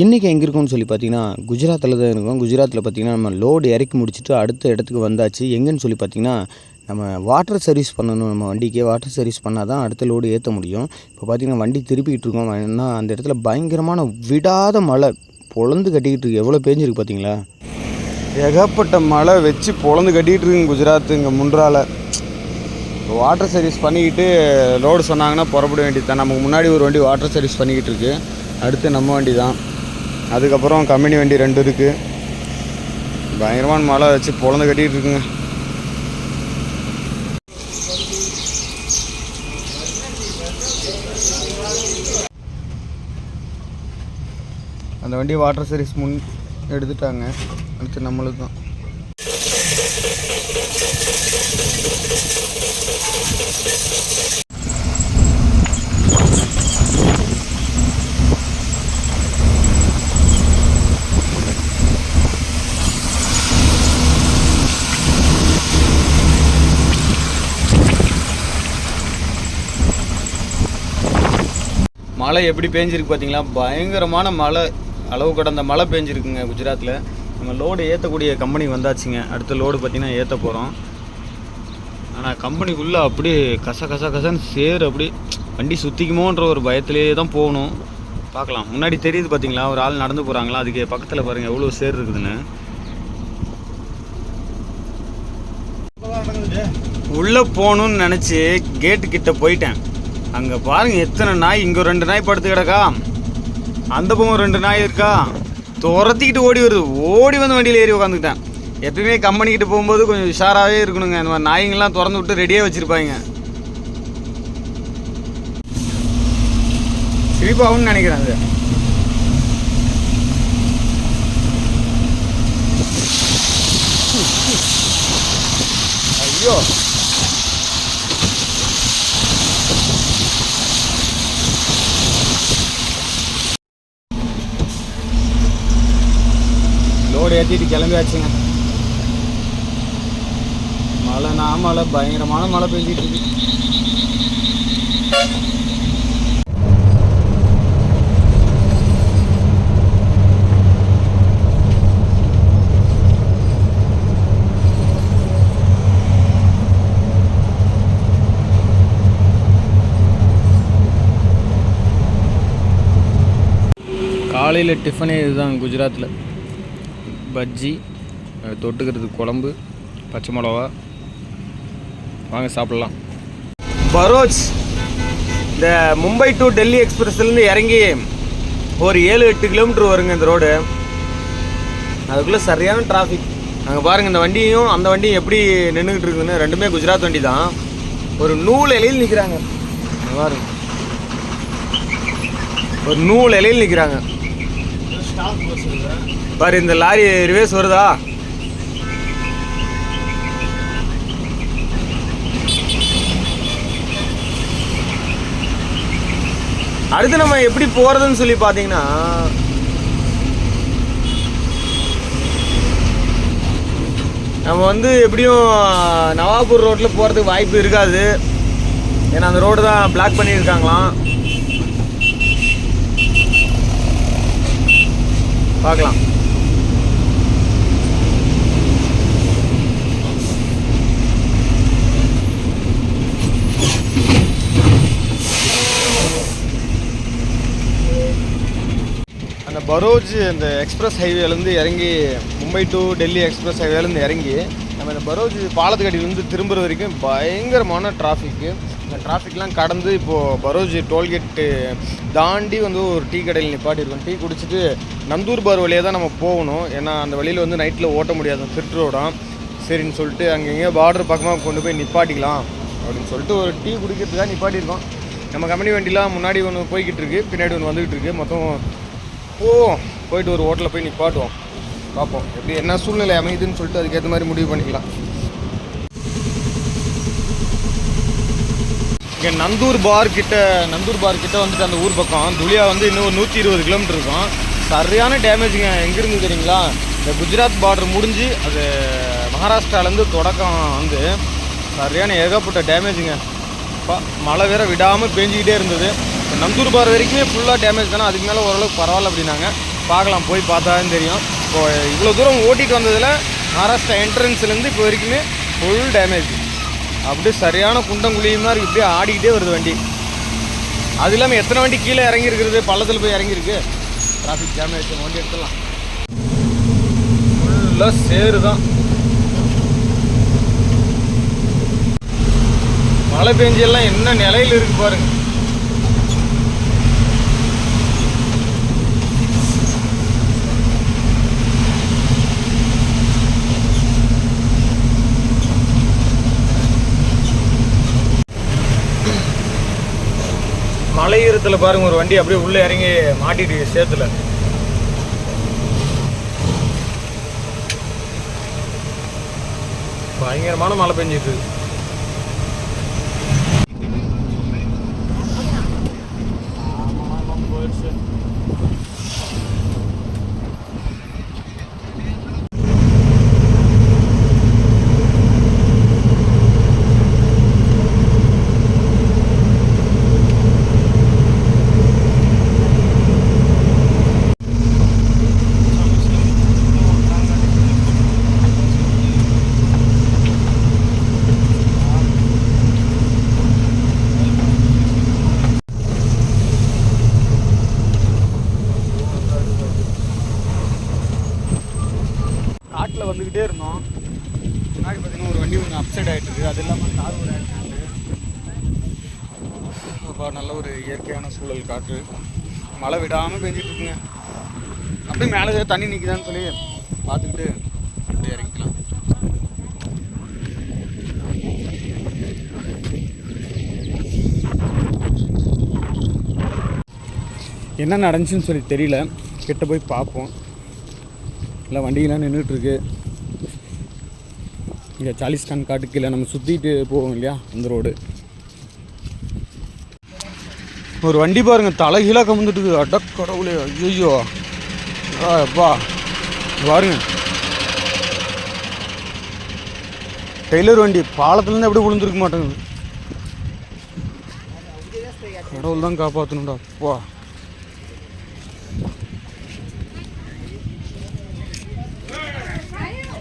இன்றைக்கி எங்கே இருக்கோம்னு சொல்லி பார்த்தீங்கன்னா குஜராத்தில் தான் இருக்கோம். குஜராத்தில் பார்த்தீங்கன்னா நம்ம லோடு இறக்கி முடிச்சுட்டு அடுத்த இடத்துக்கு வந்தாச்சு. எங்கேன்னு சொல்லி பார்த்தீங்கன்னா நம்ம வாட்டர் சர்வீஸ் பண்ணணும். நம்ம வண்டிக்கு வாட்டர் சர்வீஸ் பண்ணால் தான் அடுத்த லோடு ஏற்ற முடியும். இப்போ பார்த்தீங்கன்னா வண்டி திருப்பிக்கிட்டு இருக்கோம். ஏன்னா அந்த இடத்துல பயங்கரமான விடாத மழை. பொழந்து கட்டிக்கிட்டு இருக்கு. எவ்வளோ பேஞ்சிருக்கு பார்த்தீங்களா? ஏகப்பட்ட மழை வச்சு பொழந்து கட்டிகிட்டு இருக்குங்க குஜராத் இங்கே முன்றால். இப்போ வாட்டர் சர்வீஸ் பண்ணிக்கிட்டு லோடு சொன்னாங்கன்னா புறப்பட வேண்டியது தான் நமக்கு முன்னாடி ஒரு வண்டி வாட்டர் சர்வீஸ் பண்ணிக்கிட்டு இருக்கு. அடுத்து நம்ம வண்டி தான் அதுக்கப்புறம் கம்பெனி வண்டி ரெண்டு இருக்குது பயங்கரமான மழை வச்சு பொழந்து கட்டிகிட்டு இருக்குங்க. அந்த வண்டி வாட்டர் சர்வீஸ் முன் எடுத்துட்டாங்க. அடுத்து நம்மளுக்கு மழை எப்படி பேஞ்சிருக்கு பார்த்தீங்களா? பயங்கரமான மழை அளவு கடந்த மழை பேஞ்சிருக்குங்க குஜராத்தில் நம்ம லோடு ஏற்றக்கூடிய கம்பெனி வந்தாச்சுங்க. அடுத்த லோடு பார்த்தீங்கன்னா ஏற்ற போகிறோம் ஆனால் கம்பெனிக்குள்ளே அப்படியே கச கச கசன்னு சேர் அப்படி வண்டி சுற்றிக்குமோன்ற ஒரு பயத்திலேயே தான் போகணும். பார்க்கலாம். முன்னாடி தெரியுது பார்த்தீங்களா? ஒரு ஆள் நடந்து போகிறாங்களா அதுக்கு பக்கத்தில் பாருங்கள் எவ்வளோ சேர் இருக்குதுன்னு. உள்ளே போகணும்னு நினச்சி கேட்டு கிட்ட போயிட்டேன். அங்கே பாருங்க எத்தனை நாய். இங்கே ரெண்டு நாய் படுத்து கிடக்கா. அந்த பக்கம் ரெண்டு நாய் இருக்கா? துரத்திக்கிட்டு ஓடி வருது. ஓடி வந்து வண்டியில் ஏறி உட்காந்துக்கிட்டேன் எப்பயுமே கம்பெனிக்கிட்ட போகும்போது கொஞ்சம் உஷாராகவே இருக்கணுங்க. இந்த மாதிரி நாய்ங்கெல்லாம் திறந்து விட்டு ரெடியாக வச்சுருப்பாங்க. சிரிப்பாகும்னு நினைக்கிறேன் அது. ஐயோ. லோடு ஏற்றிட்டு கிளம்பியாச்சுங்க. மழைனா மழை பயங்கரமான மழை பெஞ்சிட்டு இருக்கு. காலையில் டிஃபனே இதுதான் குஜராத்தில் பஜ்ஜி அது தொட்டுக்கிறதுக்கு குழம்பு பச்சை மிளவா வாங்க சாப்பிட்லாம். பரோச் இந்த மும்பை டு டெல்லி எக்ஸ்பிரஸ்லேருந்து இறங்கி ஒரு ஏழு எட்டு கிலோமீட்டர் வருங்க இந்த ரோடு. அதுக்குள்ளே சரியான டிராஃபிக் அங்கே பாருங்கள் இந்த வண்டியும் அந்த வண்டியும் எப்படி நின்றுக்கிட்டு இருக்குதுன்னு ரெண்டுமே குஜராத் வண்டி தான். ஒரு நூல் இலையில் நிற்கிறாங்க பாருங்க. ஒரு நூல் இலையில் நிற்கிறாங்க பாரு இந்த லாரி ரிவேஸ் வருதா? அடுத்து நம்ம எப்படி போறதுன்னு சொல்லி பாத்தீங்கன்னா நம்ம வந்து எப்படியும் நவாபூர் ரோட்டில் போகிறதுக்கு வாய்ப்பு இருக்காது. ஏன்னா அந்த ரோடு தான் பிளாக் பண்ணியிருக்காங்களாம். பார்க்கலாம். அந்த பரோஜ் அந்த எக்ஸ்பிரஸ் ஹைவேலேருந்து இறங்கி மும்பை டு டெல்லி எக்ஸ்பிரஸ் ஹைவேலேருந்து இறங்கி நம்ம இந்த பரோஜ் பாலத்துக்கடியிலேருந்து திரும்புற வரைக்கும் பயங்கரமான டிராஃபிக்கு இந்த டிராஃபிக்லாம் கடந்து இப்போது பரோஜ் டோல்கேட்டு தாண்டி வந்து ஒரு டீ கடையில் நிப்பாட்டியிருக்கோம் டீ குடிச்சிட்டு நந்தூர் பார் வழியாக தான் நம்ம போகணும். ஏன்னா அந்த வழியில் வந்து நைட்டில் ஓட்ட முடியாது திருட்டு ரோடாம். சரின்னு சொல்லிட்டு அங்கங்கே பார்டர் பக்கமாக கொண்டு போய் நிப்பாட்டிக்கலாம் அப்படின்னு சொல்லிட்டு ஒரு டீ குடிக்கிறதுக்காக நிப்பாட்டியிருக்கோம் நம்ம கம்பெனி வண்டிலாம் முன்னாடி ஒன்று போய்கிட்டு இருக்கு. பின்னாடி ஒன்று வந்துக்கிட்டு இருக்கு. மொத்தம் போவோம் போயிட்டு ஒரு ஹோட்டலில் போய் நிப்பாட்டுவோம். பார்ப்போம். எப்படி என்ன சூழ்நிலை அமையுதுன்னு சொல்லிட்டு அதுக்கேற்ற மாதிரி முடிவு பண்ணிக்கலாம். இங்கே நந்தூர் பார் கிட்ட நந்தூர் பார் கிட்ட வந்துட்டு அந்த ஊர் பக்கம் துளியா வந்து இன்னும் ஒரு நூற்றி இருபது கிலோமீட்டர் இருக்கும். சரியான டேமேஜுங்க எங்கேருந்து தெரியுங்களா? இந்த குஜராத் பார்டர் முடிஞ்சு அது மகாராஷ்டிராலேருந்து தொடக்கம் வந்து சரியான ஏகப்பட்ட டேமேஜுங்க பா மழை வேற விடாமல் பேஞ்சிக்கிட்டே இருந்தது. நந்தூர் பார் வரைக்குமே ஃபுல்லாக டேமேஜ் தானே? அதுக்கு மேலே ஓரளவுக்கு பரவாயில்ல அப்படின்னாங்க. பார்க்கலாம் போய் பார்த்தா தெரியும். இப்போ இவ்வளோ தூரம் ஓட்டிட்டு வந்ததில் மகாராஷ்டிரா என்ட்ரன்ஸ்லேருந்து இப்போ வரைக்குமே ஃபுல் டேமேஜ் அப்படியே சரியான குண்டம் குழியுமா இருக்குது இப்படியே ஆடிக்கிட்டே வருது வண்டி. அது இல்லாமல் எத்தனை வண்டி கீழே இறங்கியிருக்கிறது? பள்ளத்தில் போய் இறங்கியிருக்கு. டிராஃபிக் ஜாம் வண்டி எடுத்துடலாம். ஃபுல்லாக சேரு தான் மழை பெஞ்செல்லாம் என்ன நிலையில் இருக்கு பாருங்கள் மலை பாருங்க ஒரு வண்டி அப்படியே உள்ளே இறங்கி மாட்டிட்டு சேத்துல. பயங்கரமான மழை பெஞ்சிட்டு இருக்கு. வந்துக்கிட்டே இருந்தோம். முன்னாடி பார்த்தீங்கன்னா ஒரு வண்டி ஒன்று அப்சைட் ஆகிட்டு இருக்கு அது இல்லாமல் கார் ஒரு அப்போ நல்ல ஒரு இயற்கையான சூழல் காற்று. மழை விடாமல் பெஞ்சிட்டுருக்குங்க அப்படியே மேலே தண்ணி நிற்குதான்னு சொல்லி பார்த்துக்கிட்டு அப்படியே இறங்கிக்கலாம். என்ன நடந்துச்சுன்னு சொல்லி தெரியல. கிட்ட போய் பார்ப்போம். எல்லாம் வண்டியெல்லாம் நின்றுட்டுருக்கு இங்கே சாலிஸ்கான் காட்டுக்கு கீழே நம்ம சுற்றிட்டு போவோம் இல்லையா அந்த ரோடு. ஒரு வண்டி பாருங்க தலைகீழாக கமுந்துட்டு கடவுளே ஐயோ அப்பா பாருங்க. டெய்லர் வண்டி பாலத்துலேருந்து எப்படி விழுந்துருக்க மாட்டேங்குது. கடவுள் தான் காப்பாற்றணும்டா அப்பா.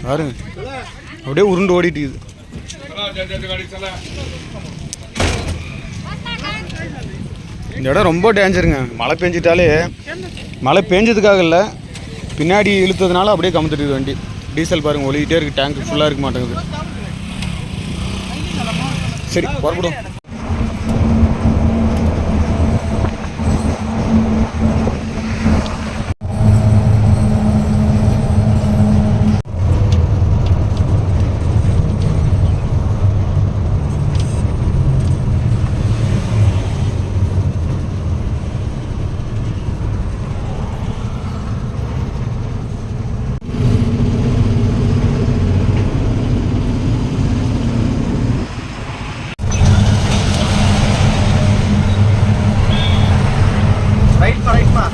பாருங்க. அப்படியே உருண்டு ஓடிட்டு இந்த இடம் ரொம்ப டேஞ்சருங்க மழை பெஞ்சிட்டாலே மழை பெஞ்சதுக்காக இல்லை பின்னாடி இழுத்ததுனால அப்படியே கமுத்துட்டு வண்டி. டீசல் பாருங்க ஒழிக்கிட்டே இருக்கு டேங்க் ஃபுல்லாக இருக்க மாட்டேங்குது. சரி புறப்படும் ரைட்மா ரைட்மா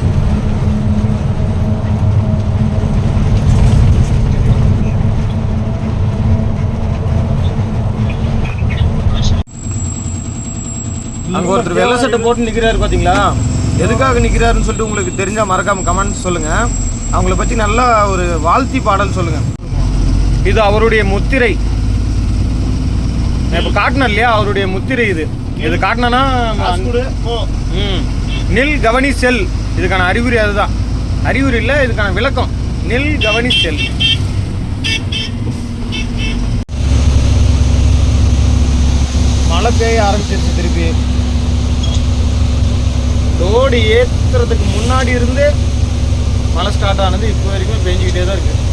அங்க ஒருத்தர் வெள்ளை சட்டை போட்டு நிக்கிறாரு பாத்தீங்களா? எதுக்காக நிக்கிறாருன்னு சொல்லிட்டு உங்களுக்கு தெரிஞ்சா மறக்காம கமெண்ட் சொல்லுங்க. அவங்கள பத்தி நல்லா ஒரு வாழ்த்தி பாடல் சொல்லுங்க. இது அவருடைய முத்திரை. இப்ப காட்டினேன் இல்லையா? அவருடைய முத்திரை இது. இது காட்டினா ம். நில் கவனி செல். இதுக்கான அறிகுறி அதுதான். அறிகுறி இல்லை இதுக்கான விளக்கம். நில் கவனி செல். மழை பெய்ய ஆரம்பிச்சிருச்சு திருப்பி. லோடு ஏற்றுறதுக்கு முன்னாடி இருந்து மழை ஸ்டார்ட் ஆனது இப்போ வரைக்கும் பெஞ்சிக்கிட்டே தான் இருக்குது